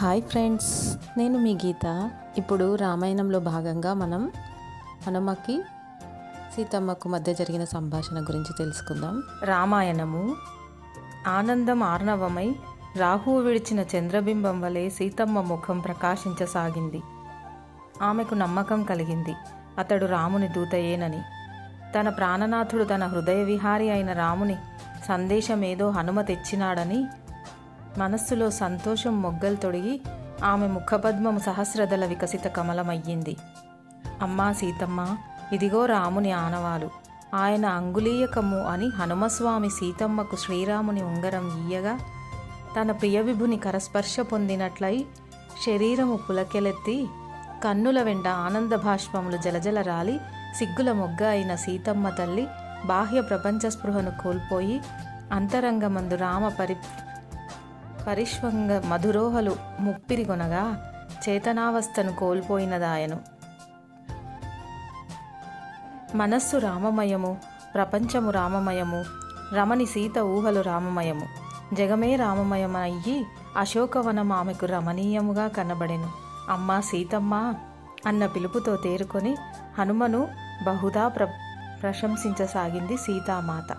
Hi friends నేను మీ గీత. ఇప్పుడు రామాయణంలో భాగంగా మనం హనుమకి సీతమ్మకు మధ్య జరిగిన సంభాషణ గురించి తెలుసుకుందాం. రామాయణము ఆనందం ఆర్ణవమై రాహువు విడిచిన చంద్రబింబం వలె సీతమ్మ ముఖం ప్రకాశించసాగింది. ఆమెకు నమ్మకం కలిగింది. అతడు రాముని దూతయేనని. తన ప్రాణనాథుడు తన హృదయ విహారి అయిన రాముని సందేశమేదో హనుమ తెచ్చినాడని మనస్సులో సంతోషం మొగ్గలు తొడిగి ఆమె ముఖపద్మము సహస్రదల వికసిత కమలమయ్యింది. అమ్మా సీతమ్మ ఇదిగో రాముని ఆనవాలు. ఆయన అంగులీయకము అని హనుమస్వామి సీతమ్మకు శ్రీరాముని ఉంగరం ఇయ్యగా తన ప్రియవిభుని కరస్పర్శ పొందినట్లై శరీరము పులకెలెత్తి కన్నుల వెంట ఆనంద భాష్పములు జలజల రాలి సిగ్గుల మొగ్గ అయిన సీతమ్మ తల్లి బాహ్య ప్రపంచ స్పృహను కోల్పోయి అంతరంగమందు రామ పరి పరిష్వంగ మధురోహలు ముప్పిరిగొనగా చేతనావస్థను కోల్పోయినదాయను. మనస్సు రామమయము ప్రపంచము రామమయము రమణి సీత ఊహలు రామమయము. జగమే రామమయమయ్యి అశోకవనం ఆమెకు రమణీయముగా కనబడెను. అమ్మా సీతమ్మ అన్న పిలుపుతో తేరుకొని హనుమను బహుదా ప్ర ప్రశంసించసాగింది సీతామాత.